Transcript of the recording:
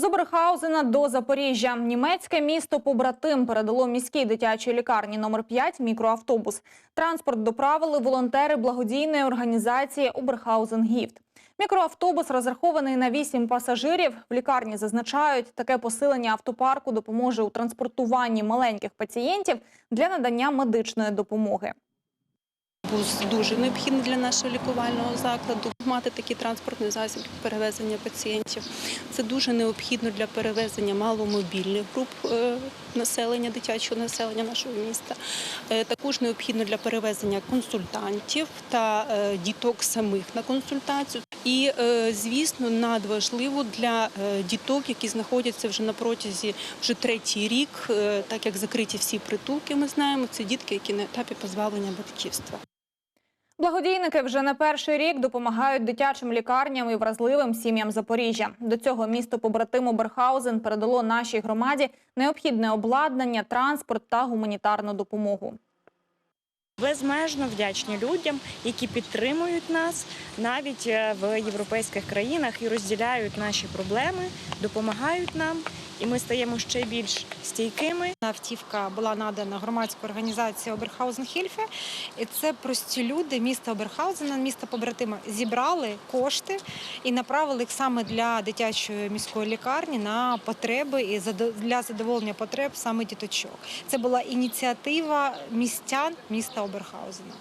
З Оберхаузена до Запоріжжя німецьке місто побратим передало міській дитячій лікарні номер 5 мікроавтобус. Транспорт доправили волонтери благодійної організації Оберхаузен Гіфт. Мікроавтобус розрахований на 8 пасажирів. В лікарні зазначають, таке посилення автопарку допоможе у транспортуванні маленьких пацієнтів для надання медичної допомоги. Бус дуже необхідний для нашого лікувального закладу. Мати такий транспортний засіб перевезення пацієнтів. Це дуже необхідно для перевезення маломобільних груп е, населення, дитячого населення нашого міста. Е, Також необхідно для перевезення консультантів та е, діток самих на консультацію. І, звісно, надважливо для діток, які знаходяться вже на протязі вже третій рік, так як закриті всі притулки, ми знаємо, це дітки, які на етапі позбавлення батьківства. Благодійники вже не перший рік допомагають дитячим лікарням і вразливим сім'ям Запоріжжя. До цього місто побратим Оберхаузен передало нашій громаді необхідне обладнання, транспорт та гуманітарну допомогу. Безмежно вдячні людям, які підтримують нас навіть е, в європейських країнах і розділяють наші проблеми, допомагають нам, і ми стаємо ще більш стійкими. Автівка була надана громадською організацією Оберхаузен Хільфе. І це прості люди міста Оберхаузена, міста побратима, зібрали кошти і направили їх саме для дитячої міської лікарні на потреби і для задоволення потреб саме діточок. Це була ініціатива містян міста Оберхаузена.